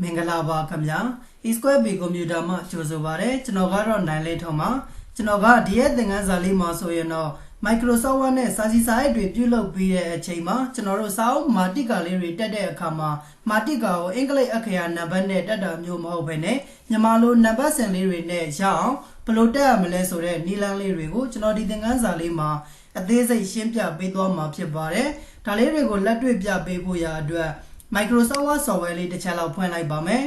မင်္ဂလာပါခင်ဗျာ e-square b ကွန်ပျူတာမှာကြိုဆိုပါရစေကျွန်တော်ကတော့နိုင်လေးထုံးပါကျွန်တော်ကဒီရဲ့သင်ခန်းစာလေးမှာဆိုရင်တော့ Microsoft Word နဲ့စာစီစာရိုက်တွေပြုလုပ်ပြီးတဲ့အချိန်မှာကျွန်တော်တို့စာအုပ်မာတိကာလေးတွေတက်တဲ့အခါမှာမာတိကာကိုအင်္ဂလိပ်အခရာနံပါတ်နဲ့တက်တာမျိုးမဟုတ်ဘဲနဲ့မြန်မာလိုနံပါတ်စင်လေးတွေနဲ့ရအောင်ဘယ်လိုတက်ရမလဲဆိုတဲ့နည်းလမ်းလေးတွေကိုကျွန်တော်ဒီသင်ခန်းစာလေးမှာအသေးစိတ်ရှင်းပြပေးသွားမှာဖြစ်ပါတယ်ဒါလေးတွေကိုလက်တွေ့ပြပေးဖို့ရာအတွက် Microsoft Word software လေးတစ်ချက်လောက်ဖွင့်လိုက်ပါမယ်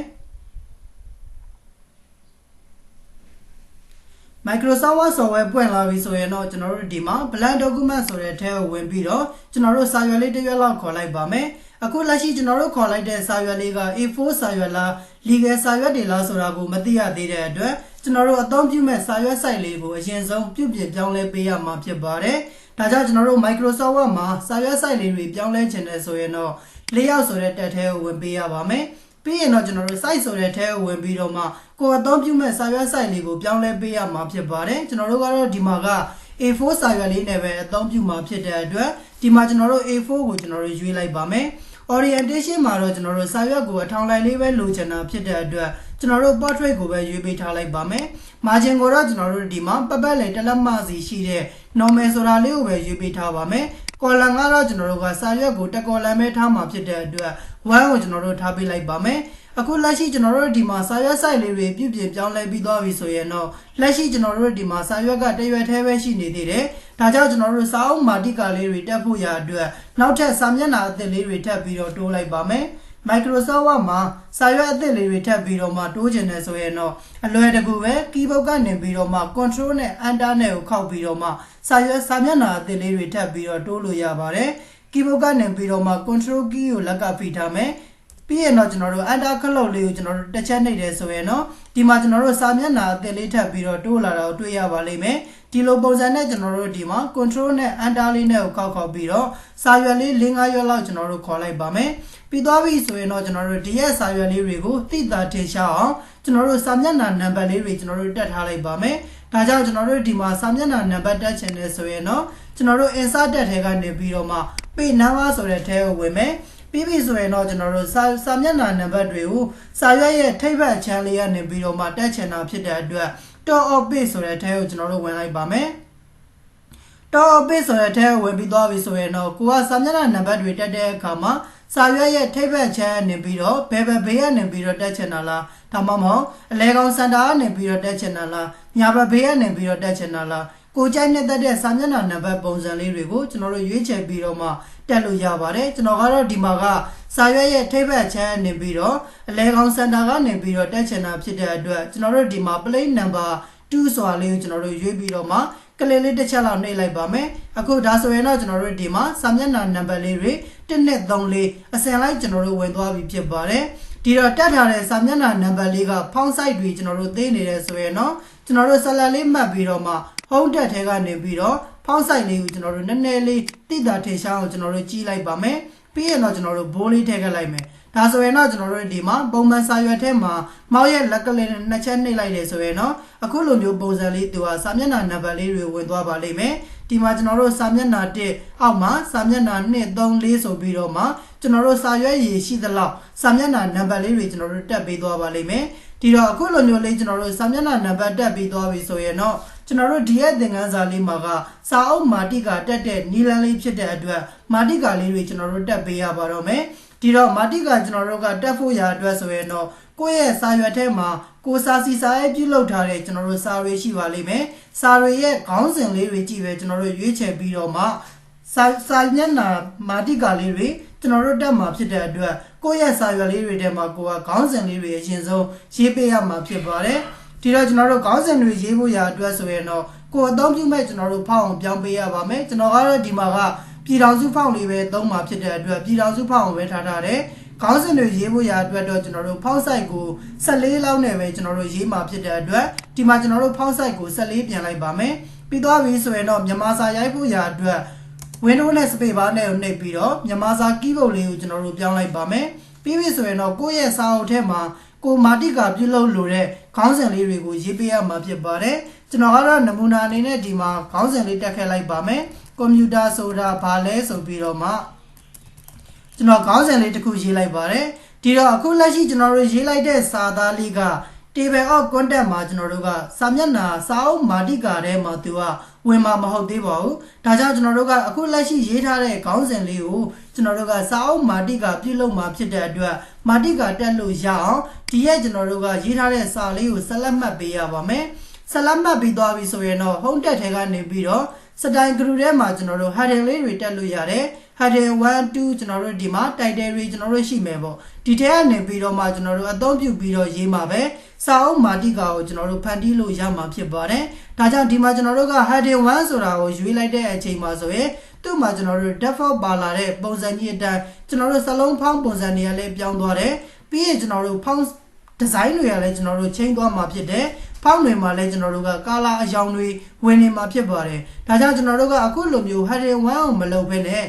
Microsoft Word software ပွင့်လာပြီဆိုရင်တော့ကျွန်တော်တို့ဒီမှာ blank document ဆိုတဲ့ထဲကိုဝင်ပြီးတော့ကျွန်တော်တို့စာရွက်လေးတစ်ရွက်လောက်ခေါ်လိုက်ပါမယ်အခုလက်ရှိကျွန်တော်တို့ခေါ်လိုက်တဲ့စာရွက်လေးက A4 စာရွက်လား legal စာရွက်တွေလားဆိုတာကိုမသိရသေးတဲ့အတွက်ကျွန်တော်တို့အသုံးပြုမဲ့စာရွက် site လေးကိုအရင်ဆုံးပြုပြင်ပြောင်းလဲပေးရမှာဖြစ်ပါတယ်ဒါကြောင့်ကျွန်တော်တို့ Microsoft Word မှာစာရွက် site လေးတွေပြောင်းလဲချင်တယ်ဆိုရင်တော့ layout ဆိုတဲ့တက်ထဲကိုဝင်ပေးရပါမယ်ပြီးရင်တော့ကျွန်တော်တို့ site ဆိုတဲ့ထဲကိုဝင်ပြီးတော့မှကိုယ်အသုံးပြုမဲ့စာရွက် site လေးကိုပြောင်းလဲပေးရမှာဖြစ်ပါတယ်ကျွန်တော်တို့ကတော့ဒီမှာက A4 စာရွက်လေးနဲ့ပဲအသုံးပြုမှာဖြစ်တဲ့အတွက်ဒီမှာကျွန်တော်တို့ A4 ကိုကျွန်တော်တို့ရွေးလိုက်ပါမယ် orientation မှာတော့ကျွန်တော်တို့စာရွက်ကိုအထောင်လိုက်လေးပဲလိုချင်တာဖြစ်တဲ့အတွက်ကျွန်တော်တို့ portrait ကိုပဲရွေးပေးထားလိုက်ပါမယ် margin ကိုတော့ကျွန်တော်တို့ဒီမှာပတ်ပတ်လည်တစ်လက်မစီရှိတဲ့ normal ဆိုတာလေးကိုပဲရွေးပေးထားပါမယ် ကော်လန်ကတော့ကျွန်တော်တို့ကစာရွက်ကိုတက်ကော်လန်ပဲထားမှာဖြစ်တဲ့အတွက်1ကိုကျွန်တော်တို့ထားပေးလိုက်ပါမယ်အခုလက်ရှိကျွန်တော်တို့ဒီမှာစာရွက် site လေးတွေပြုပြင်ပြောင်းလဲပြီးသွားပြီဆိုရင်တော့လက်ရှိကျွန်တော်တို့ဒီမှာစာရွက်ကတရွက်သေးပဲရှိနေသေးတယ်ဒါကြောင့်ကျွန်တော်တို့စာအုပ်မာတိကာလေးတွေတက်ဖို့ရာအတွက်နောက်ထပ်စာမျက်နှာအသစ်လေးတွေထပ်ပြီးတော့တိုးလိုက်ပါမယ် Microsoft Word မှာစာရွက်အသစ်လေးတွေထပ်ပြီးတော့မှတိုးချင်တယ်ဆိုရင်တော့အလွယ်တကူပဲ keyboard ကနေပြီးတော့မှ control နဲ့ enter နဲ့ကိုခောက်ပြီးတော့မှစာရွက်စာမျက်နှာအသစ်လေးတွေထပ်ပြီးတော့တိုးလို့ရပါတယ် keyboard ကနေပြီးတော့မှ control key ကိုလက်ကဖိထားမယ် ပြီးရင်တော့ကျွန်တော်တို့ enter ခလုတ်လေးကိုကျွန်တော်တို့တစ်ချက်နှိပ်တယ်ဆိုရင်တော့ဒီမှာကျွန်တော်တို့စာမျက်နှာအသစ်လေးထပ်ပြီးတော့တိုးလာတာကိုတွေ့ရပါလိမ့်မယ်ဒီလိုပုံစံနဲ့ကျွန်တော်တို့ဒီမှာ control နဲ့ enter လေးနဲ့ကိုခောက်ခောက်ပြီးတော့စာရွက်လေး၄၅ရွက်လောက်ကျွန်တော်တို့ခေါ်လိုက်ပါမယ်ပြီးသွားပြီဆိုရင်တော့ကျွန်တော်တို့ဒီရဲ့စာရွက်လေးတွေကိုသိတာထင်ရှားအောင်ကျွန်တော်တို့စာမျက်နှာနံပါတ်လေးတွေကျွန်တော်တို့တက်ထားလိုက်ပါမယ်ဒါကြောင့်ကျွန်တော်တို့ဒီမှာစာမျက်နှာနံပါတ်တက်ချင်တယ်ဆိုရင်တော့ကျွန်တော်တို့ insert တက်ထဲကနေပြီးတော့မှ page number ဆိုတဲ့ထဲကိုဝင်မယ် ပြီးပြီဆိုရင်တော့ကျွန်တော်တို့စာစာမျက်နှာနံပါတ်တွေကိုစာရွက်ရဲ့ထိပ်ဘက်ချမ်းလေးကနေပြီးတော့မှတက်ချင်တာဖြစ်တဲ့အတွက် top of page ဆိုတဲ့ထဲကိုကျွန်တော်တို့ဝင်လိုက်ပါမယ် top of page ဆိုတဲ့ထဲကိုဝင်ပြီးသွားပြီဆိုရင်တော့ကိုကစာမျက်နှာနံပါတ်တွေတက်တဲ့အခါမှာစာရွက်ရဲ့ထိပ်ဘက်ချမ်းနေပြီးတော့ဘယ်ဘက်ဘေးကနေပြီးတော့တက်ချင်တာလားဒါမှမဟုတ်အလဲကောင်စင်တာကနေပြီးတော့တက်ချင်တာလားညာဘက်ဘေးကနေပြီးတော့တက်ချင်တာလားကိုကြိုက်နေတဲ့တဲ့စာမျက်နှာနံပါတ်ပုံစံလေးတွေကိုကျွန်တော်တို့ရွေးချယ်ပြီးတော့မှ တက်လို့ရပါတယ်ကျွန်တော်ကတော့ဒီမှာကစာရွက်ရဲ့ထိပ်ဘက်ချမ်းနေပြီးတော့အလဲကောင်စင်တာကနေပြီးတော့တက်ချင်တာဖြစ်တဲ့အတွက်ကျွန်တော်တို့ဒီမှာ plate number 2ဆိုတာလေးကိုကျွန်တော်တို့ရွေးပြီးတော့မှကလေးလေးတစ်ချက်လောက်နှိပ်လိုက်ပါမယ်အခုဒါဆိုရင်တော့ကျွန်တော်တို့ဒီမှာစာမျက်နှာနံပါတ်လေးတွေ1နဲ့3လေးအစင်လိုက်ကျွန်တော်တို့ဝင်သွားပြီဖြစ်ပါတယ်ဒီတော့တက်ထားတဲ့စာမျက်နှာနံပါတ်လေးကဖောင်းဆိုင်တွေကျွန်တော်တို့သိနေတယ်ဆိုရင်တော့ကျွန်တော်တို့ဆက်လက်လေးမှတ်ပြီးတော့မှ home တက်ထဲကနေပြီးတော့ ဖောင်းဆိုင်လေးကိုကျွန်တော်တို့နည်းနည်းလေးတိတာထင်ရှားအောင်ကျွန်တော်တို့ကြီးလိုက်ပါမယ်ပြီးရင်တော့ကျွန်တော်တို့ဘိုးလေးထည့်ခဲ့လိုက်မယ်ဒါဆိုရင်တော့ကျွန်တော်တို့ဒီမှာပုံမှန်စာရွက်ထဲမှာမောက်ရဲ့လက်ကလေးနဲ့နှစ်ချက်နှိပ်လိုက်တယ်ဆိုရင်တော့အခုလိုမျိုးပုံစံလေးသူကစာမျက်နှာနံပါတ်လေးတွေဝင်သွားပါလိမ့်မယ်ဒီမှာကျွန်တော်တို့စာမျက်နှာ1အောက်မှာစာမျက်နှာ2 3 4ဆိုပြီးတော့မှကျွန်တော်တို့စာရွက်ရည်ရှိသလောက်စာမျက်နှာနံပါတ်လေးတွေကျွန်တော်တို့တက်ပေးသွားပါလိမ့်မယ်ဒီတော့အခုလိုမျိုးလေးကျွန်တော်တို့စာမျက်နှာနံပါတ်တက်ပြီးသွားပြီဆိုရင်တော့ ကျွန်တော်တို့ဒီရဲ့သင်ခန်းစာလေးမှာကစာအုပ်မာတိကတက်တဲ့နီလန်းလေးဖြစ်တဲ့အတွက်မာတိကလေးတွေကျွန်တော်တို့တက်ပေးရပါတော့မယ်ဒီတော့မာတိကကျွန်တော်တို့ကတက်ဖို့ရာအတွက်ဆိုရင်တော့ကိုယ့်ရဲ့စာရွက်ထဲမှာကိုစာစီစာရဲ့ပြုလုပ်ထားတဲ့ကျွန်တော်တို့စာတွေရှိပါလိမ့်မယ်စာတွေရဲ့ခေါင်းစဉ်လေးတွေကြည့်ပဲကျွန်တော်တို့ရွေးချယ်ပြီးတော့မှစာစာမျက်နှာမာတိကလေးတွေကျွန်တော်တို့တက်မှာဖြစ်တဲ့အတွက်ကိုယ့်ရဲ့စာရွက်လေးတွေထဲမှာကိုကခေါင်းစဉ်လေးတွေအရင်ဆုံးရေးပေးရမှာဖြစ်ပါတယ် ဒီတော့ကျွန်တော်တို့ခေါင်းစဉ်တွေရေးဖို့ရာအတွက်ဆိုရင်တော့ကိုအသုံးပြုမဲ့ကျွန်တော်တို့ဖောက်အောင်ပြောင်းပေးရပါမယ်ကျွန်တော်ကတော့ဒီမှာကပြည်တော်စုဖောက်လေးပဲသုံးမှာဖြစ်တဲ့အတွက်ပြည်တော်စုဖောက်အောင်ပဲထားထားတယ်ခေါင်းစဉ်တွေရေးဖို့ရာအတွက်တော့ကျွန်တော်တို့ဖောက်ဆိုင်ကို14လောက်နဲ့ပဲကျွန်တော်တို့ရေးမှာဖြစ်တဲ့အတွက်ဒီမှာကျွန်တော်တို့ဖောက်ဆိုင်ကို14ပြန်လိုက်ပါမယ်ပြီးသွားပြီဆိုရင်တော့မြန်မာစာရိုက်ဖို့ရာအတွက် Windows နဲ့ Space bar နဲ့ကိုနှိပ်ပြီးတော့မြန်မာစာ keyboard လေးကိုကျွန်တော်တို့ပြောင်းလိုက်ပါမယ်ပြီးပြီဆိုရင်တော့ကိုယ့်ရဲ့စာအုပ်ထဲမှာကိုမာတိကာပြုလုပ်လို့တဲ့ ခေါင်းစဉ်လေးတွေကိုရေးပေးရမှာဖြစ်ပါတယ်ကျွန်တော်ကတော့နမူနာအနေနဲ့ဒီမှာခေါင်းစဉ်လေးတက်ခဲ့လိုက်ပါမယ်ကွန်ပျူတာဆိုတာဘာလဲဆိုပြီးတော့မှကျွန်တော်ခေါင်းစဉ်လေးတစ်ခုရေးလိုက်ပါတယ်ဒီတော့အခုလက်ရှိကျွန်တော်တို့ရေးလိုက်တဲ့စာသားလေးက table of content မှာကျွန်တော်တို့ကစာမျက်နှာစာအုပ်မာတိကာထဲမှာသူကဝင်မှာမဟုတ်သေးပါဘူးဒါကြောင့်ကျွန်တော်တို့ကအခုလက်ရှိရေးထားတဲ့ခေါင်းစဉ်လေးကိုကျွန်တော်တို့ကစာအုပ်မာတိကာပြုလုပ်မှာဖြစ်တဲ့အတွက်မာတိကာတက်လို့ရအောင်ဒီရဲ့ကျွန်တော်တို့ကရေးထားတဲ့စာလေးကိုဆက်လက်မှတ်ပေးရပါမယ်ဆက်လက်မှတ်ပြီးသွားပြီဆိုရင်တော့ home tab ထဲကနေပြီးတော့ စတိုင် group ထဲမှာကျွန်တော်တို့ heading လေးတွေတက်လို့ရတယ် heading 1 2ကျွန်တော်တို့ဒီမှာ title တွေကျွန်တော်တို့ရှိမယ်ပေါ့ဒီထဲကနေပြီးတော့မှကျွန်တော်တို့အသုံးပြုပြီးတော့ရေးမှာပဲစာအုပ်မာတိကာကိုကျွန်တော်တို့ဖန်တီးလို့ရမှာဖြစ်ပါတယ်ဒါကြောင့်ဒီမှာကျွန်တော်တို့က heading 1ဆိုတာကိုရွေးလိုက်တဲ့အချိန်မှာဆိုရင်သူ့မှာကျွန်တော်တို့ default ပါလာတဲ့ပုံစံကြီးအတိုင်းကျွန်တော်တို့စလုံးဖောင်းပုံစံတွေကလည်းပြောင်းသွားတယ်ပြီးရင်ကျွန်တော်တို့ဖောင်းဒီဇိုင်းတွေကလည်းကျွန်တော်တို့ချိန်သွားမှာဖြစ်တယ် ဖောင်းတွေမှာလည်းကျွန်တော်တို့ကကာလာအယောင်တွေဝင်နေမှာဖြစ်ပါတယ်ဒါကြောင့်ကျွန်တော်တို့ကအခုလိုမျိုး heading 1ကိုမလုပ်ဘဲနဲ့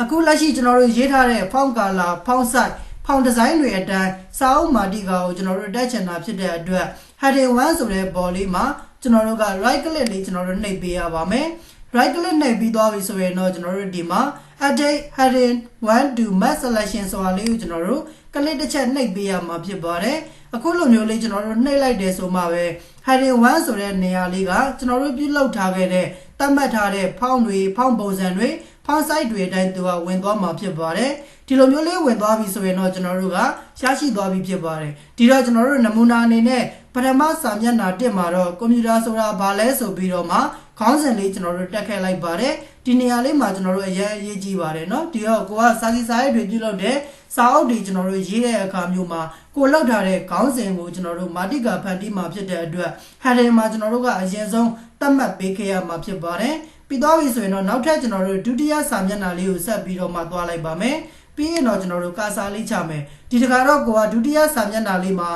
အခုလက်ရှိကျွန်တော်တို့ရေးထားတဲ့ဖောင်းကာလာဖောင်း site ဖောင်ဒီဇိုင်းတွေအတိုင်းစာအုပ်မာတိကာကိုကျွန်တော်တို့တက်ချင်တာဖြစ်တဲ့အတွက် heading 1ဆိုတဲ့ပေါ်လေးမှာကျွန်တော်တို့က right click လေးကျွန်တော်တို့နှိပ်ပေးရပါမယ် right click နှိပ်ပြီးသွားပြီဆိုရင်တော့ကျွန်တော်တို့ဒီမှာ edit heading 1 to mass selection ဆိုတာလေးကိုကျွန်တော်တို့ click တစ်ချက်နှိပ်ပေးရမှာဖြစ်ပါတယ်အခုလိုမျိုးလေးကျွန်တော်တို့နှိပ်လိုက်တယ်ဆိုမှပဲ heading 1ဆိုတဲ့နေရာလေးကကျွန်တော်တို့ပြုလုပ်ထားခဲ့တဲ့သတ်မှတ်ထားတဲ့ဖောင်းတွေဖောင်းပုံစံတွေဖောင်း site တွေအတိုင်းသူကဝင်သွားမှာဖြစ်ပါတယ်ဒီလိုမျိုးလေးဝင်သွားပြီဆိုရင်တော့ကျွန်တော်တို့ကရရှိသွားပြီဖြစ်ပါတယ်ဒီတော့ကျွန်တော်တို့နမူနာအနေနဲ့ ပထမစာမျက်နှာတက်မှာတော့ကွန်ပျူတာဆိုတာဘာလဲဆိုပြီးတော့မှခေါင်းစဉ်လေးကျွန်တော်တို့တက်ခဲ့လိုက်ပါတယ်ဒီနေရာလေးမှာကျွန်တော်တို့အရင်အရေးကြီးပါတယ်เนาะဒီတော့ကိုကစာစီစာရေးတွေပြုလုပ်တဲ့စာအုပ်တွေကျွန်တော်တို့ရေးတဲ့အခါမျိုးမှာကိုလောက်ထားတဲ့ခေါင်းစဉ်ကိုကျွန်တော်တို့မာတိကာဖန်တီးမှာဖြစ်တဲ့အတွက် heading မှာကျွန်တော်တို့ကအရင်ဆုံးသတ်မှတ်ပေးခဲ့ရမှာဖြစ်ပါတယ်ပြီးတော့ပြီဆိုရင်တော့နောက်ထပ်ကျွန်တော်တို့ဒုတိယစာမျက်နှာလေးကိုဆက်ပြီးတော့မှသွားလိုက်ပါမယ်ပြီးရင်တော့ကျွန်တော်တို့ကာစာလေးချမယ်ဒီတခါတော့ကိုကဒုတိယစာမျက်နှာလေးမှာ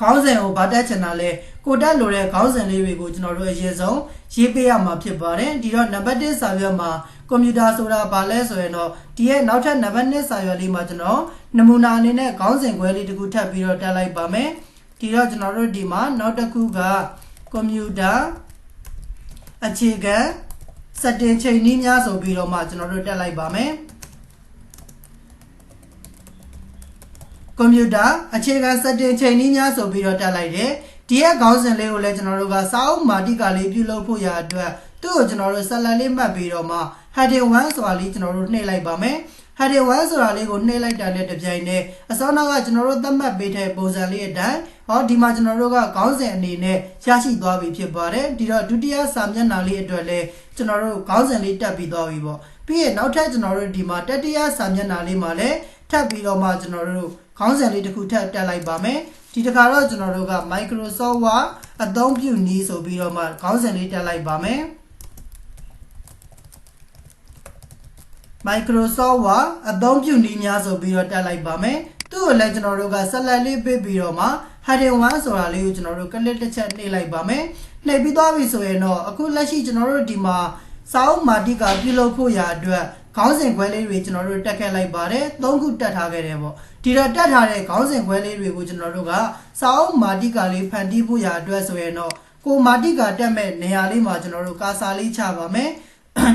ခေါင်းစဉ်ကိုဗာတက်ချင်တာလဲကိုတက်လိုတဲ့ခေါင်းစဉ်လေးတွေကိုကျွန်တော်တို့အရင်ဆုံးရေးပေးရမှာဖြစ်ပါတယ်ဒီတော့နံပါတ်1စာရွက်မှာကွန်ပျူတာဆိုတာဘာလဲဆိုရင်တော့ဒီရဲ့နောက်ထပ်နံပါတ်2စာရွက်လေးမှာကျွန်တော်နမူနာအနေနဲ့ခေါင်းစဉ်ခွဲလေးတစ်ခုထပ်ပြီးတော့တက်လိုက်ပါမယ်ဒီတော့ကျွန်တော်တို့ဒီမှာနောက်တစ်ခုကကွန်ပျူတာအခြေခံစတင်ချိန်နည်းများဆိုပြီးတော့မှကျွန်တော်တို့တက်လိုက်ပါမယ် ကွန်ပျူတာအခြေခံစတင်ချိန်နည်းများဆိုပြီးတော့တက်လိုက်တယ်ဒီရဲ့ခေါင်းစဉ်လေးကိုလည်းကျွန်တော်တို့ကစာအုပ်မာတိကာလေးပြုလုပ်ဖို့ရအတွက်သူ့ကိုကျွန်တော်တို့ဆက်လက်လေးမှတ်ပြီးတော့မှ heading 1ဆိုတာလေးကျွန်တော်တို့နှိပ်လိုက်ပါမယ် heading 1ဆိုတာလေးကိုနှိပ်လိုက်တာနဲ့တပြိုင်နက်အစောနောက်ကကျွန်တော်တို့သတ်မှတ်ပေးတဲ့ပုံစံလေးအတိုင်းဟောဒီမှာကျွန်တော်တို့ကခေါင်းစဉ်အနေနဲ့ရရှိသွားပြီဖြစ်ပါတယ်ဒီတော့ဒုတိယစာမျက်နှာလေးအတွက်လည်းကျွန်တော်တို့ခေါင်းစဉ်လေးတက်ပြီးသွားပြီပေါ့ပြီးရင်နောက်ထပ်ကျွန်တော်တို့ဒီမှာတတိယစာမျက်နှာလေးမှာလည်းထပ်ပြီးတော့မှကျွန်တော်တို့ ခေါင်းစဉ်လေးတစ်ခုထပ်တက်လိုက်ပါမယ်ဒီတခါတော့ကျွန်တော်တို့က Microsoft Word အသုံးပြုနည်းဆိုပြီးတော့မှခေါင်းစဉ်လေးတက်လိုက်ပါမယ် Microsoft Word အသုံးပြုနည်းများဆိုပြီးတော့တက်လိုက်ပါမယ်သူ့ကိုလည်းကျွန်တော်တို့ကဆက်လက်လေးပေးပြီးတော့မှ heading 1ဆိုတာလေးကိုကျွန်တော်တို့ click တစ်ချက်နှိပ်လိုက်ပါမယ်နှိပ်ပြီးသွားပြီဆိုရင်တော့အခုလက်ရှိကျွန်တော်တို့ဒီမှာစာအုပ်မာတိကပြုလုပ်ဖို့ရာအတွက် ခေါင်းစဉ်ခွဲလေးတွေကျွန်တော်တို့တက်ခဲ့လိုက်ပါတယ်သုံးခုတက်ထားခဲ့တယ်ပေါ့ဒီတော့တက်ထားတဲ့ခေါင်းစဉ်ခွဲလေးတွေကိုကျွန်တော်တို့ကစာအုပ်မာတိကလေးဖန်တီးဖို့ရာအတွက်ဆိုရင်တော့ကိုမာတိကတက်မဲ့နေရာလေးမှာကျွန်တော်တို့ကာစာလေးချပါမယ်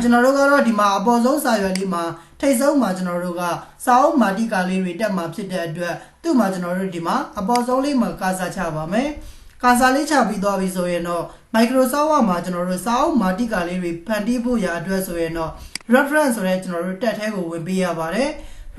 ကျွန်တော်တို့ကတော့ဒီမှာအပေါ်ဆုံးစာရွက်လေးမှာထိတ်ဆုံးမှာကျွန်တော်တို့ကစာအုပ်မာတိကာလေးတွေတက်မှာဖြစ်တဲ့အတွက်သူ့မှာကျွန်တော်တို့ဒီမှာအပေါ်ဆုံးလေးမှာကာစာချပါမယ်ကာစာလေးချပြီးသွားပြီဆိုရင်တော့ Microsoft Word မှာကျွန်တော်တို့စာအုပ်မာတိကာလေးတွေဖန်တီးဖို့ရာအတွက်ဆိုရင်တော့ reference ဆိုတဲ့ကျွန်တော်တို့တက်ထဲကိုဝင်ပေးရပါတယ်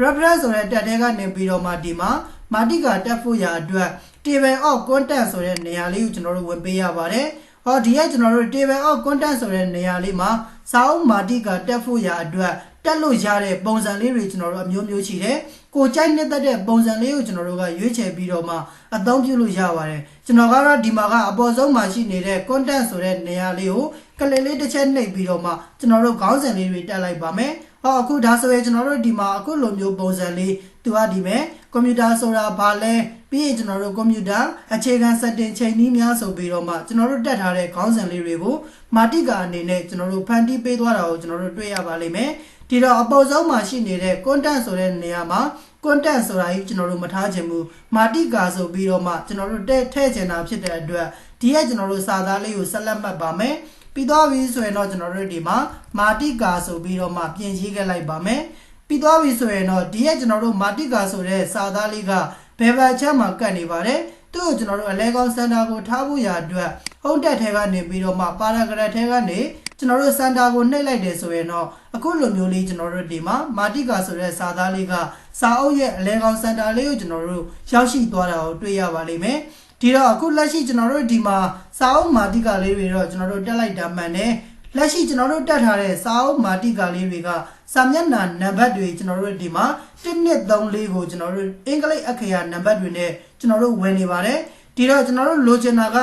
reference ဆိုတဲ့တက်ထဲကနေပြီးတော့မှဒီမှာမာတိကာတက်ဖို့ရာအတွက် table of content ဆိုတဲ့နေရာလေးကိုကျွန်တော်တို့ဝင်ပေးရပါတယ်ဟောဒီကကျွန်တော်တို့ table of content ဆိုတဲ့နေရာလေးမှာစာအုပ်မာတိကာတက်ဖို့ရာအတွက်တက်လို့ရတဲ့ပုံစံလေးတွေကျွန်တော်တို့အမျိုးမျိုးရှိတယ်။ကိုကြိုက်နေတဲ့တဲ့ပုံစံလေးကိုကျွန်တော်တို့ကရွေးချယ်ပြီးတော့မှအသုံးပြုလို့ရပါတယ်။ကျွန်တော်ကတော့ဒီမှာကအပေါ်ဆုံးမှာရှိနေတဲ့ content ဆိုတဲ့နေရာလေးကို ကလစ်လေးတစ်ချက်နှိပ်ပြီးတော့မှကျွန်တော်တို့ခေါင်းစဉ်လေးတွေတက်လိုက်ပါမယ်။ဟောအခုဒါဆိုရင်ကျွန်တော်တို့ဒီမှာအခုလိုမျိုးပုံစံလေးသူကဒီမဲ့ကွန်ပျူတာဆိုတာဘာလဲပြီးရင်ကျွန်တော်တို့ကွန်ပျူတာအခြေခံ setting ချိန်နည်းများဆိုပြီးတော့မှကျွန်တော်တို့တက်ထားတဲ့ခေါင်းစဉ်လေးတွေကိုမာတိကာအနေနဲ့ကျွန်တော်တို့ဖန်တီးပေးသွားတာကိုကျွန်တော်တို့တွေ့ရပါလိမ့်မယ်ဒီတော့အပေါ်ဆုံးမှာရှိနေတဲ့ content ဆိုတဲ့နေရာမှာ content ဆိုတာကြီးကျွန်တော်တို့မထားခြင်းဘူးမာတိကာဆိုပြီးတော့မှကျွန်တော်တို့တဲ့ထည့်ချင်တာဖြစ်တဲ့အတွက်ဒီရဲ့ကျွန်တော်တို့စာသားလေးကိုဆက်လက်မှတ်ပါမယ် ပြီးတော့ပြီဆိုရင်တော့ကျွန်တော်တို့ဒီမှာမာတိကာဆိုပြီးတော့မှပြင်ရေးခဲ့လိုက်ပါမယ်ပြီးသွားပြီဆိုရင်တော့ဒီရဲ့ကျွန်တော်တို့မာတိကာဆိုတဲ့စာသားလေးကဘယ်ဘက်ချက်မှာကတ်နေပါတယ်သူ့ကိုကျွန်တော်တို့အလဲကောင်းစင်တာကိုထားဖို့ရာအတွက်ဟုံးတက်ထဲကနေပြီးတော့မှပါရာဂရက်ထဲကနေကျွန်တော်တို့စင်တာကိုနှိပ်လိုက်တယ်ဆိုရင်တော့အခုလိုမျိုးလေးကျွန်တော်တို့ဒီမှာမာတိကာဆိုတဲ့စာသားလေးကစာအုပ်ရဲ့အလဲကောင်းစင်တာလေးကိုကျွန်တော်တို့ရောက်ရှိသွားတာကိုတွေ့ရပါလိမ့်မယ် ဒီတော့အခုလက်ရှိကျွန်တော်တို့ဒီမှာစာအုပ်မာတိကာလေးတွေတော့ကျွန်တော်တို့တက်လိုက်တာမှန်တယ်လက်ရှိကျွန်တော်တို့တက်ထားတဲ့စာအုပ်မာတိကာလေးတွေကစာမျက်နှာနံပါတ်တွေကျွန်တော်တို့ဒီမှာ1234ကိုကျွန်တော်တို့အင်္ဂလိပ်အခရာနံပါတ်တွေနဲ့ကျွန်တော်တို့ဝင်နေပါတယ်ဒီတော့ကျွန်တော်တို့လိုချင်တာက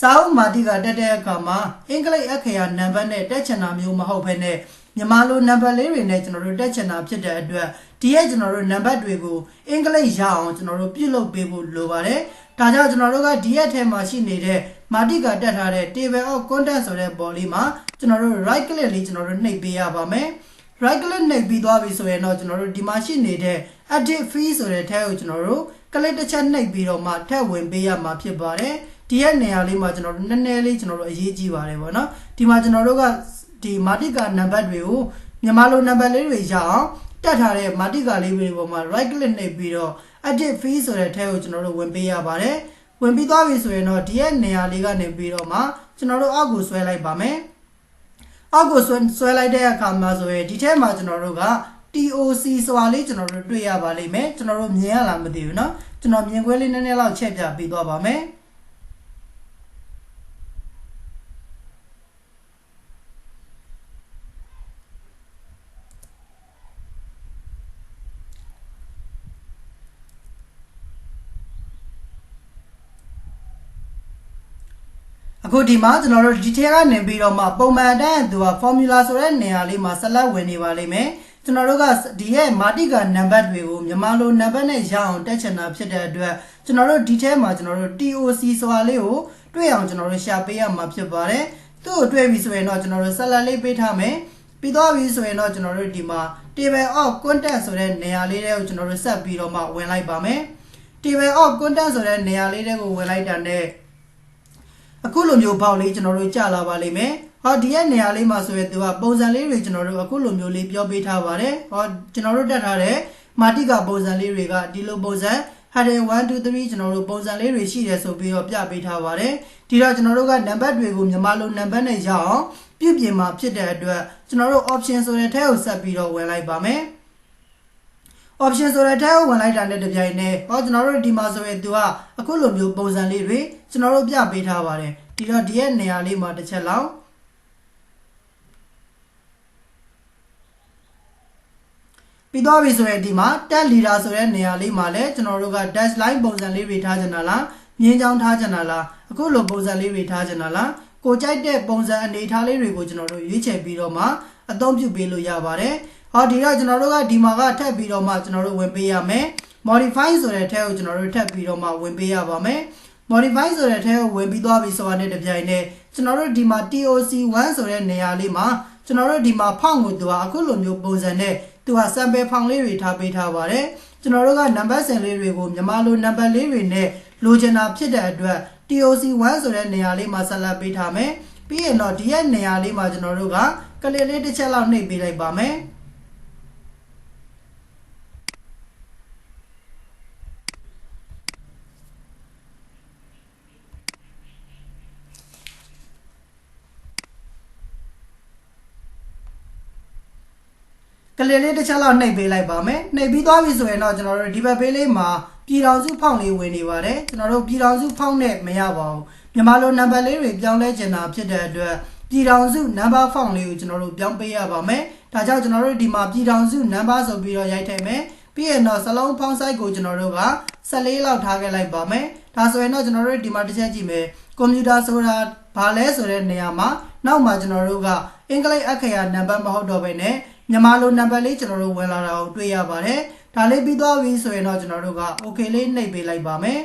စာအုပ်မာတိကာတက်တဲ့အခါမှာအင်္ဂလိပ်အခရာနံပါတ်နဲ့တက်ချင်တာမျိုးမဟုတ်ဘဲနဲ့မြန်မာလိုနံပါတ်လေးတွေနဲ့ကျွန်တော်တို့တက်ချင်တာဖြစ်တဲ့အတွက်ဒီရဲ့ကျွန်တော်တို့နံပါတ်တွေကိုအင်္ဂလိပ်ရအောင်ကျွန်တော်တို့ပြုလုပ်ပေးဖို့လိုပါတယ် ဒါကြောင့်ကျွန်တော်တို့ကဒီရက်ထဲမှာရှိနေတဲ့မာတိကတက်ထားတဲ့ table of content ဆိုတဲ့ပေါ်လေးမှာကျွန်တော်တို့ right click လေးကျွန်တော်တို့နှိပ်ပေးရပါမယ် right click နှိပ်ပြီးသွားပြီဆိုရင်တော့ကျွန်တော်တို့ဒီမှာရှိနေတဲ့ edit fee ဆိုတဲ့ထဲကိုကျွန်တော်တို့ click တစ်ချက်နှိပ်ပြီးတော့မှထည့်ဝင်ပေးရမှာဖြစ်ပါတယ်ဒီရဲ့နေရာလေးမှာကျွန်တော်တို့နည်းနည်းလေးကျွန်တော်တို့အရေးကြီးပါတယ်ဗောနော်ဒီမှာကျွန်တော်တို့ကဒီမာတိကာနံပါတ်တွေကိုမြန်မာလိုနံပါတ်လေးတွေရအောင်တက်ထားတဲ့မာတိကာလေးတွေပေါ်မှာ right click နှိပ်ပြီးတော့ edit fee ဆိုတဲ့ထဲကိုကျွန်တော်တို့ဝင်ပေးရပါတယ်ဝင်ပြီးသွားပြီဆိုရင်တော့ဒီရဲ့နေရာလေးကနေပြီးတော့မှကျွန်တော်တို့အောက်ကိုဆွဲလိုက်ပါမယ်အောက်ကိုဆွဲဆွဲလိုက်တဲ့အခါမှာဆိုရင်ဒီထဲမှာကျွန်တော်တို့က TOC ဆိုတာလေးကျွန်တော်တို့တွေ့ရပါလိမ့်မယ်ကျွန်တော်တို့မြင်ရလားမသိဘူးเนาะကျွန်တော်မြင်ခွဲလေးနည်းနည်းလောက်ချက်ပြပြီးသွားပါမယ် အခုဒီမှာကျွန်တော်တို့ detail ကနေပြီးတော့မှပုံမှန်တန်းသူက formula ဆိုတဲ့နေရာလေးမှာဆက်လက်ဝင်နေပါလိမ့်မယ်ကျွန်တော်တို့ကဒီရဲ့မာတိကာနံပါတ်တွေကိုမြန်မာလိုနံပါတ်နဲ့ရအောင်တက်ချင်တာဖြစ်တဲ့အတွက်ကျွန်တော်တို့ detail မှာကျွန်တော်တို့ TOC ဆိုတာလေးကိုတွေ့အောင်ကျွန်တော်တို့ရှာပေးရမှာဖြစ်ပါတယ်သူ့ကိုတွေ့ပြီဆိုရင်တော့ကျွန်တော်တို့ဆက်လက်လေးပေးထားမယ်ပြီးသွားပြီဆိုရင်တော့ကျွန်တော်တို့ဒီမှာ table of content ဆိုတဲ့နေရာလေးတွေကိုကျွန်တော်တို့ဆက်ပြီးတော့မှဝင်လိုက်ပါမယ် table of content ဆိုတဲ့နေရာလေးတွေကိုဝင်လိုက်တာနဲ့ အခုလိုမျိုးပေါက်လေးကျွန်တော်တို့ကြာလာပါလိမ့်မယ်။ဟောဒီရဲ့နေရာလေးမှာဆိုရင်သူကပုံစံလေးတွေကျွန်တော်တို့အခုလိုမျိုးလေးပြောပေးထားပါတယ်။ဟောကျွန်တော်တို့တက်ထားတဲ့မာတိကပုံစံလေးတွေကဒီလိုပုံစံ heading 1 2 3ကျွန်တော်တို့ပုံစံလေးတွေရှိတယ်ဆိုပြီးတော့ပြပေးထားပါတယ်။ဒီတော့ကျွန်တော်တို့ကနံပါတ်တွေကိုမြန်မာလိုနံပါတ်နဲ့ရအောင် ပြုပြင်မှာဖြစ်တဲ့အတွက်ကျွန်တော်တို့ option ဆိုတဲ့ထဲကိုဆက်ပြီးတော့ဝင်လိုက်ပါမယ်။ option ဆိုတဲ့ထဲကိုဝင်လိုက်တာနဲ့တပြိုင်နက်ဟောကျွန်တော်တို့ဒီမှာဆိုရင်သူကအခုလိုမျိုးပုံစံလေးတွေကျွန်တော်တို့ပြပေးထားပါတယ်ဒီတော့ဒီရဲ့နေရာလေးမှာတစ်ချက်လောက်ပြီးတော့ပြီဆိုရင်ဒီမှာ tab leader ဆိုတဲ့နေရာလေးမှာလည်းကျွန်တော်တို့က dash line ပုံစံလေးတွေထားကြတာလားမြင်းချောင်းထားကြတာလားအခုလိုပုံစံလေးတွေထားကြတာလားကိုကြိုက်တဲ့ပုံစံအနေထားလေးတွေကိုကျွန်တော်တို့ရွေးချယ်ပြီးတော့မှအသုံးပြုပေးလို့ရပါတယ် ဟောဒီတော့ကျွန်တော်တို့ကဒီမှာကထပ်ပြီးတော့မှကျွန်တော်တို့ဝင်ပေးရမယ် modify ဆိုတဲ့ထဲကိုကျွန်တော်တို့ထပ်ပြီးတော့မှဝင်ပေးရပါမယ် modify ဆိုတဲ့ထဲကိုဝင်ပြီးသွားပြီဆိုတာနဲ့တပြိုင်နက်ကျွန်တော်တို့ဒီမှာ TOC1 ဆိုတဲ့နေရာလေးမှာကျွန်တော်တို့ဒီမှာဖောင့်ကိုသူကအခုလိုမျိုးပုံစံနဲ့သူက sample ဖောင့်လေးတွေထားပေးထားပါတယ်ကျွန်တော်တို့ကနံပါတ်စင်လေးတွေကိုမြန်မာလိုနံပါတ်လေးတွေနဲ့လိုချင်တာဖြစ်တဲ့အတွက် TOC1 ဆိုတဲ့နေရာလေးမှာဆက်လက်ပေးထားမယ်ပြီးရင်တော့ဒီရဲ့နေရာလေးမှာကျွန်တော်တို့ကကလစ်လေးတစ်ချက်လောက်နှိပ်ပေးလိုက်ပါမယ် လေးလေးတစ်ချက်လောက်နှိပ်ပေးလိုက်ပါမယ်နှိပ်ပြီးသွားပြီဆိုရင်တော့ကျွန်တော်တို့ဒီဘက်ဘေးလေးမှာပြည်တော်စုဖောင်းလေးဝင်နေပါတယ်ကျွန်တော်တို့ပြည်တော်စုဖောင်းနဲ့မရပါဘူးမြန်မာလိုနံပါတ်လေးတွေပြောင်းလဲကျင်တာဖြစ်တဲ့အတွက်ပြည်တော်စုနံပါတ်ဖောင်းလေးကိုကျွန်တော်တို့ပြောင်းပေးရပါမယ်ဒါကြောင့်ကျွန်တော်တို့ဒီမှာပြည်တော်စုနံပါတ်ဆိုပြီးတော့ရိုက်ထည့်မယ်ပြီးရင်တော့စလုံးဖောင်းဆိုင်ကိုကျွန်တော်တို့က14လောက်ထားခဲ့လိုက်ပါမယ်ဒါဆိုရင်တော့ကျွန်တော်တို့ဒီမှာတစ်ချက်ကြည့်မယ်ကွန်ပျူတာဆိုတာဘာလဲဆိုတဲ့နေရာမှာနောက်မှာကျွန်တော်တို့ကအင်္ဂလိပ်အခရာနံပါတ်မဟုတ်တော့ဘဲနဲ့ မြန်မာလိုနံပါတ်လေးကျွန်တော်တို့ဝင်လာတာကိုတွေ့ရပါတယ်ဒါလေးပြီးသွားပြီဆိုရင်တော့ကျွန်တော်တို့က okay လေးနှိပ်ပေးလိုက်ပါမယ်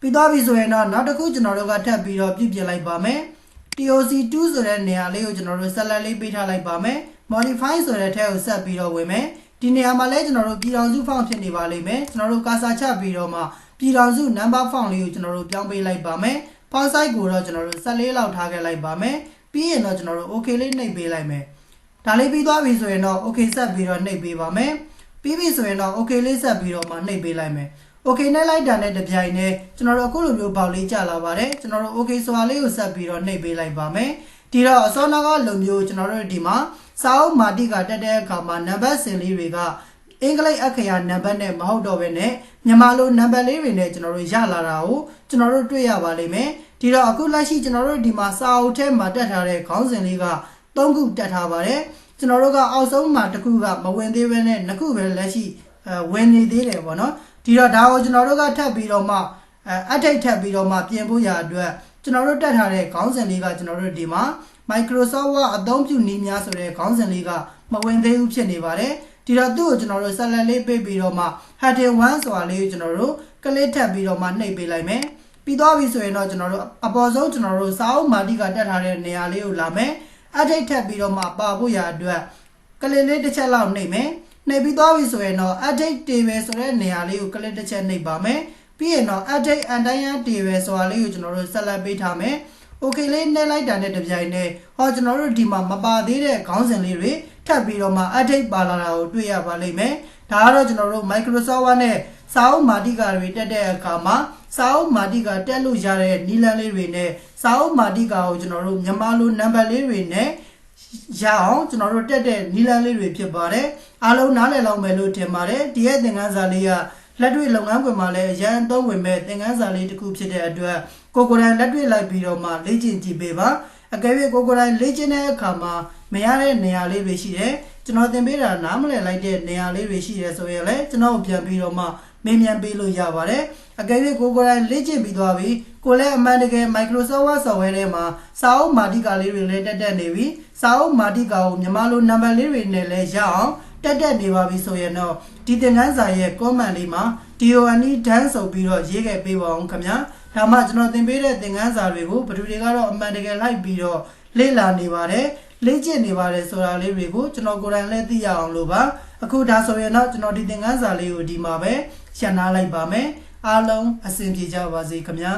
ပြီးသွားပြီဆိုရင်တော့နောက်တစ်ခုကျွန်တော်တို့ကထပ်ပြီးတော့ပြည့်ပြလိုက်ပါမယ် TOC2 ဆိုတဲ့နေရာလေးကိုကျွန်တော်တို့ဆက်လက်လေးပေးထားလိုက်ပါမယ် modify ဆိုတဲ့ထဲကိုဆက်ပြီးတော့ဝင်မယ်ဒီနေရာမှာလည်းကျွန်တော်တို့ပြည်တော်စုဖောင့်ဖြစ်နေပါလိမ့်မယ်ကျွန်တော်တို့ကာစာချပြီးတော့မှပြည်တော်စု number ဖောင့်လေးကိုကျွန်တော်တို့ပြောင်းပေးလိုက်ပါမယ် font size ကိုတော့ကျွန်တော်တို့14လောက်ထားခဲ့လိုက်ပါမယ်ပြီးရင်တော့ကျွန်တော်တို့ okay လေးနှိပ်ပေးလိုက်မယ် ဒါလေးပြီးသွားပြီဆိုရင်တော့ okay ဆက်ပြီးတော့နှိပ်ပေးပါမယ်ပြီးပြီဆိုရင်တော့ okay လေးဆက်ပြီးတော့မှနှိပ်ပေးလိုက်မယ် okay နဲ့လိုက်တာနဲ့တပြိုင်နက်ကျွန်တော်တို့အခုလိုမျိုးပေါက်လေးကျလာပါတယ်ကျွန်တော်တို့ okay ဆိုတာလေးကိုဆက်ပြီးတော့နှိပ်ပေးလိုက်ပါမယ်ဒီတော့အစောနာကလိုမျိုးကျွန်တော်တို့ဒီမှာစာအုပ်မာတိကတက်တဲ့အခါမှာနံပါတ်စင်လေးတွေကအင်္ဂလိပ်အခရာနံပါတ်နဲ့မဟုတ်တော့ဘဲနဲ့မြန်မာလိုနံပါတ်လေးတွေနဲ့ကျွန်တော်တို့ရလာတာကိုကျွန်တော်တို့တွေ့ရပါလိမ့်မယ်ဒီတော့အခုလက်ရှိကျွန်တော်တို့ဒီမှာစာအုပ်ထဲမှာတက်ထားတဲ့ခေါင်းစဉ်လေးက ၃ခုတက်ထားပါတယ်ကျွန်တော်တို့ကအောက်ဆုံးမှာတစ်ခုကမဝင်သေးဘဲနဲ့နှစ်ခုပဲလက်ရှိအဲဝင်နေသေးတယ်ပေါ့နော်ဒီတော့ဒါကိုကျွန်တော်တို့ကထပ်ပြီးတော့မှအဲအထိတ်ထပ်ပြီးတော့မှပြင်ဖို့ရအတွက်ကျွန်တော်တို့တက်ထားတဲ့ခေါင်းစဉ်လေးကကျွန်တော်တို့ဒီမှာ Microsoft Word အသုံးပြုနည်းများဆိုတဲ့ခေါင်းစဉ်လေးကမဝင်သေးဘူးဖြစ်နေပါတယ်ဒီတော့သူ့ကိုကျွန်တော်တို့ဆက်လက်လေးပေးပြီးတော့မှ heading 1ဆိုတာလေးကိုကျွန်တော်တို့ကလစ်ထပ်ပြီးတော့မှနှိပ်ပေးလိုက်မယ်ပြီးသွားပြီဆိုရင်တော့ကျွန်တော်တို့အပေါ်ဆုံးကျွန်တော်တို့စာအုပ်မာတိကတက်ထားတဲ့နေရာလေးကိုလာမယ် အထိတ်ထပ်ပြီးတော့မှပါဖို့ရအတွက်ကလစ်လေးတစ်ချက်လောက်နှိပ်မယ်နှိပ်ပြီးသွားပြီဆိုရင်တော့ update table ဆိုတဲ့နေရာလေးကိုကလစ်တစ်ချက်နှိပ်ပါမယ်ပြီးရင်တော့ update entire table ဆိုတာလေးကိုကျွန်တော်တို့ဆက်လက်ပေးထားမယ် okay လေးနှိပ်လိုက်တာနဲ့တပြိုင်နက်ဟောကျွန်တော်တို့ဒီမှာမပါသေးတဲ့ခေါင်းစဉ်လေးတွေထပ်ပြီးတော့မှ update ပါလာတာကိုတွေ့ရပါလိမ့်မယ်ဒါကတော့ကျွန်တော်တို့ Microsoft Word နဲ့စာအုပ်မာတိကာတွေတက်တဲ့အခါမှာ စာအုပ်မာတိကာတက်လို့ရတဲ့နီလန်းလေးတွေနဲ့စာအုပ်မာတိကာကိုကျွန်တော်တို့မြန်မာလိုနံပါတ်လေးတွေနဲ့ရအောင်ကျွန်တော်တို့တက်တဲ့နီလန်းလေးတွေဖြစ်ပါတယ်အားလုံးနားလည်လောက်မယ်လို့ထင်ပါတယ်ဒီရဲ့သင်ခန်းစာလေးကလက်တွေ့လုပ်ငန်းခွင်မှာလည်းအရန်သုံးဝင်မဲ့သင်ခန်းစာလေးတစ်ခုဖြစ်တဲ့အတွက်ကိုကိုယ်တိုင်လက်တွေ့လိုက်ပြီးတော့မှလေ့ကျင့်ကြည့်ပေးပါအကယ်၍ကိုကိုယ်တိုင်လေ့ကျင့်တဲ့အခါမှာမရတဲ့နေရာလေးတွေရှိတယ်ကျွန်တော်သင်ပေးတာနားမလည်လိုက်တဲ့နေရာလေးတွေရှိတယ်ဆိုရင်လည်းကျွန်တော်ပြန်ပြီးတော့မှ မေးမြန်းပေးလို့ရပါတယ်အကယ်၍ကိုကိုယ်တိုင်လေ့ကျင့်ပြီးသွားပြီကိုလည်းအမှန်တကယ် Microsoft Word software ထဲမှာစာအုပ်မာတိကာလေးတွေလည်းတက်တက်နေပြီစာအုပ်မာတိကာကိုမြန်မာလိုနံပါတ်လေးတွေနဲ့လည်းရအောင်တက်တက်နေပါပြီဆိုရင်တော့ဒီသင်ခန်းစာရဲ့ comment လေးမှာ DONE dance ဆိုပြီးတော့ရေးခဲ့ပေးပါအောင်ခင်ဗျာဒါမှကျွန်တော်သင်ပေးတဲ့သင်ခန်းစာတွေကိုဘယ်သူတွေကတော့အမှန်တကယ်လိုက်ပြီးတော့လေ့လာနေပါတယ် လေ့ကျင့်နေပါတယ်ဆိုတာလေးတွေကိုကျွန်တော်ကိုယ်တိုင်လည်းသိရအောင်လို့ပါအခုဒါဆိုရင်တော့ကျွန်တော်ဒီသင်ခန်းစာလေးကိုဒီမှာပဲရှင်းနာလိုက်ပါမယ်အားလုံးအဆင်ပြေကြပါစေခင်ဗျာ